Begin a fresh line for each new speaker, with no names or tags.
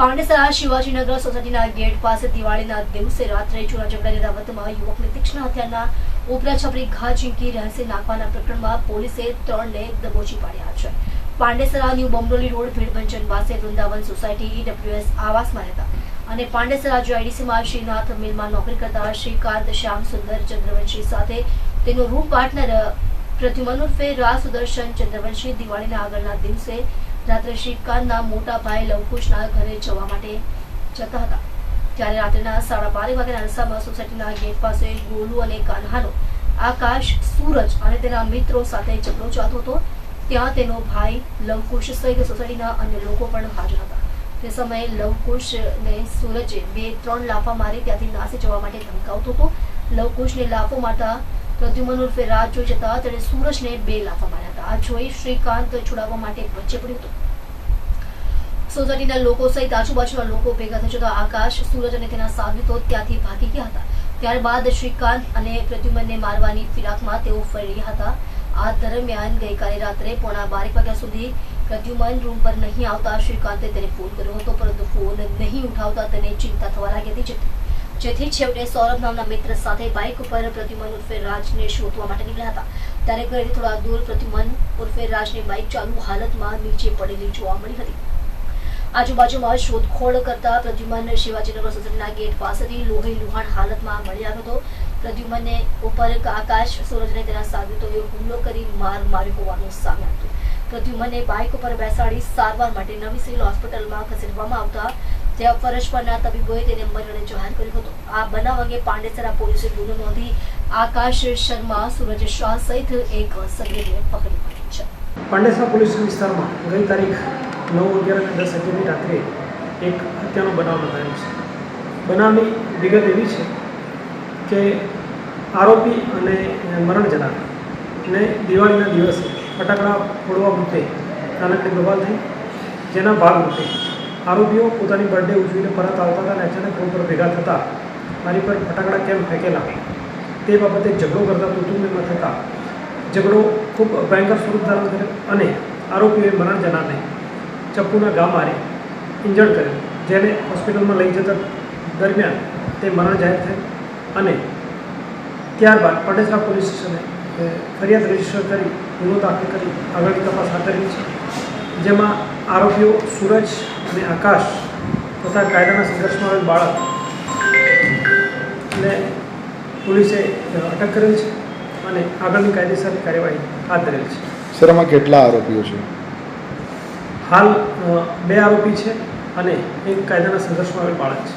પાંડેસરા શિવાજીનગર સોસાયટીના ગેટ પાસે દિવાળીના દિવસે રાત્રે ઝઘડાની રમતમાં યુવકને તીક્ષ્ણ હત્યાના ઉપરા છપરી ઘા ઝીંકી રહસ્ય નાખવાના પ્રકરણમાં પોલીસે ત્રણને દબોચી પાડ્યા છે પાંડેસરા ન્યૂ બમરોલી રોડ ભીડભંજન પાસે વૃંદાવન સોસાયટી ઈડબ્લ્યુએસ આવાસમાં રહેતા અને પાંડેસરા જીઆઈડીસીમાં શ્રીનાથ મિલમાં નોકરી કરતા શ્રીકાંત શ્યામ સુંદર ચંદ્રવંશી સાથે તેનો રૂમ પાર્ટનર પ્રદ્યુમન ઉર્ફે રા સુદર્શન ચંદ્રવંશી દિવાળીના આગળના દિવસે રાત્રે શ્રીકાંતના મોટા ભાઈ લવકુશના ઘરે જવા માટે જતા હતા. ત્યારે રાત્રિના સાડા બાર વાગ્યાના અરસામાં સોસાયટીના ગેટ પાસે ગોલુ અને કાન્હાનો આકાશ, સૂરજ અને તેના મિત્રો સાથે ઝઘડો ચાલતો હતો. ત્યાં તેનો ભાઈ લવકુશ સહિત સોસાયટીના અન્ય લોકો પણ હાજર હતા. તે સમયે લવકુશને સૂરજે બે ત્રણ લાફા મારી ત્યાંથી નાસી જવા માટે ધમકાવતો હતો. લવકુશને લાફો મારતા પ્રદ્યુમન ઉર્ફે રાજ જોઈ જતા તેણે સૂરજને બે લાફા માર્યા હતા. જોઈ શ્રીકાંત છોડાવવા માટે વચ્ચે પડ્યું હતું. સોસાયટીના લોકો સહિત આજુબાજુના લોકો ભેગા થઈ જતા આકાશ, સૂરજ અને તેના સાગરીતો ત્યાંથી ભાગી ગયા હતા. ત્યારબાદ શ્રીકાંત અને પ્રદ્યુમનને મારવાની ફિરાકમાં તેઓ ફરી હતા. આ દરમિયાન ગઈકાલે રાત્રે પોણા બારેક વાગ્યા સુધી પ્રદ્યુમન રૂમ પર નહીં આવતા શ્રીકાંતે તેને ફોન કર્યો હતો, પરંતુ ફોન નહીં ઉઠાવતા તેને ચિંતા થવા લાગી હતી જેથી જેથી છેવટે સૌરભ નામના મિત્ર સાથે બાઇક ઉપર પ્રદ્યુમન ઉર્ફે રાજને શોધવા માટે નીકળ્યા હતા. ત્યારે ઘરેથી થોડા દૂર પ્રદ્યુમન ઉર્ફે રાજની બાઇક ચાલુ હાલતમાં નીચે પડેલી જોવા મળી હતી. આજુબાજુમાં શોધખોળ કરતા પ્રદ્યુમન શિવાજીનગર સોસાયટીના ગેટ પાસેથી લોહી લુહાણ હાલતમાં મળી આવ્યો હતો. પ્રદ્યુમનને ઉપર આકાશ સૂરજને તેના સાગરીતોએ હુમલો કરી માર માર્યો હોવાનું સામે આવ્યું પ્રદ્યુમને બાઇક ઉપર બેસાડી સારવાર માટે નવી સિવિલ હોસ્પિટલમાં ખસેડવામાં આવતા ત્યાં ફરજ પરના તબીબોએ તેને મરણ જાહેર કર્યો હતો. આ બનાવ અંગે પાંડેસરા પોલીસે ગુનો નોંધી આકાશ શર્મા, સૂરજ શાહ સહિત એક સગીરને પકડી પાડી છે.
પાંડેસરા પોલીસ વિસ્તારમાં ગઈ તારીખ નવ અગિયાર અને દસ અગિયારની રાત્રે એક હત્યાનો બનાવ નોંધાયો છે. બનાવની વિગત એવી છે કે આરોપી અને મરણ જનાર ને દિવાળીના દિવસે ફટાકડા ફોડવા મુદ્દે નાનકડી બવાલ થઈ, જેના ભાગરૂપે આરોપીઓ પોતાની બર્થડે ઉજવીને પરત આવતા હતા અને અચાનક રોડ પર ભેગા થતા મારી પર ફટાકડા કેમ ફેંકેલા? તે બાબતે ઝઘડો કરતા કુટુંબમાં થતા ઝઘડો ખૂબ ભયંકર સ્વરૂપ ધારણ કર્યો અને આરોપીઓએ મરણ જનારને ચપ્પુના ગામ મારી ઇન્જર્ડ કર્યો, જેને હોસ્પિટલમાં લઈ જતા દરમિયાન તે મરણ જાહેર થયું અને ત્યારબાદ પટેસરા પોલીસ સ્ટેશને ફરિયાદ રજિસ્ટર કરી ગુનો દાખલ કરી આગળની તપાસ હાથ ધરી છે, જેમાં આરોપીઓ સૂરજ અને આકાશ તથા કાયદાના સંઘર્ષમાં આવેલ બાળકને પોલીસે અટક કરેલ છે અને આગળની કાયદેસરની કાર્યવાહી હાથ ધરેલ છે.
સર આમાં કેટલા આરોપીઓ છે?
હાલ બે આરોપી છે અને એક કાયદાના સંઘર્ષમાં આવેલ બાળક છે.